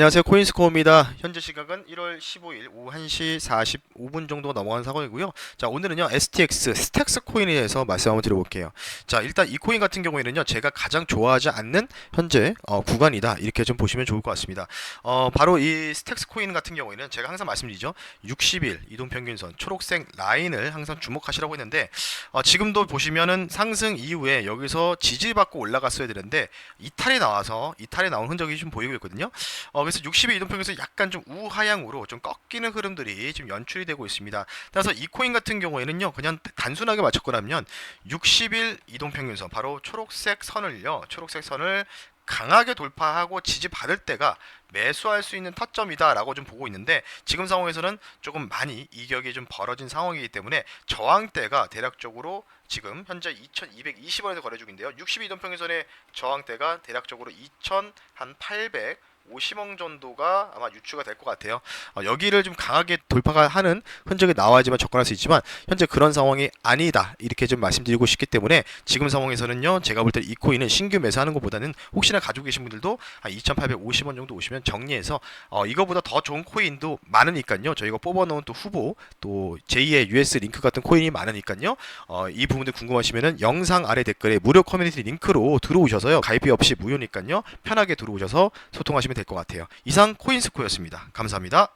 안녕하세요. 코인스코어입니다. 현재 시각은 1월 15일 오후 1시 45분 정도 넘어간 상황이고요. 자, 오늘은요. STX 스택스 코인에 대해서 말씀 한번 드려볼게요. 자, 일단 이 코인 같은 경우에는요. 제가 가장 좋아하지 않는 현재 어, 구간이다. 이렇게 좀 보시면 좋을 것 같습니다. 어, 바로 이 스택스 코인 같은 경우에는 제가 항상 말씀드리죠. 60일 이동 평균선 초록색 라인을 항상 주목하시라고 했는데 어, 지금도 보시면은 상승 이후에 여기서 지지받고 올라갔어야 되는데 이탈이 나와서 이탈이 나온 흔적이 좀 보이고 있거든요. 어, 그래서 60일 이동평균에서 약간 좀 우하향으로 좀 꺾이는 흐름들이 지금 연출이 되고 있습니다. 따라서 이 코인 같은 경우에는요, 그냥 단순하게 맞췄거나면 60일 이동평균선 바로 초록색 선을요, 초록색 선을 강하게 돌파하고 지지받을 때가 매수할 수 있는 타점이다라고 좀 보고 있는데 지금 상황에서는 조금 많이 이격이 좀 벌어진 상황이기 때문에 저항대가 대략적으로 지금 현재 2,220원에서 거래 중인데요. 62동 평균선의 저항대가 대략적으로 2,800 50원 정도가 아마 유추가 될 것 같아요. 어, 여기를 좀 강하게 돌파가 하는 흔적이 나와야지만 접근할 수 있지만 현재 그런 상황이 아니다. 이렇게 좀 말씀드리고 싶기 때문에 지금 상황에서는요 제가 볼 때 이 코인은 신규 매수하는 것보다는 혹시나 가지고 계신 분들도 한 2,850원 정도 오시면 정리해서 어, 이거보다 더 좋은 코인도 많으니까요. 저희가 뽑아놓은 또 후보 또 제2의 US 링크 같은 코인이 많으니까요. 어, 이 부분들 궁금하시면은 영상 아래 댓글에 무료 커뮤니티 링크로 들어오셔서요 가입비 없이 무료니까요. 편하게 들어오셔서 소통하시면 될 것 같아요. 이상 코인스코였습니다. 감사합니다.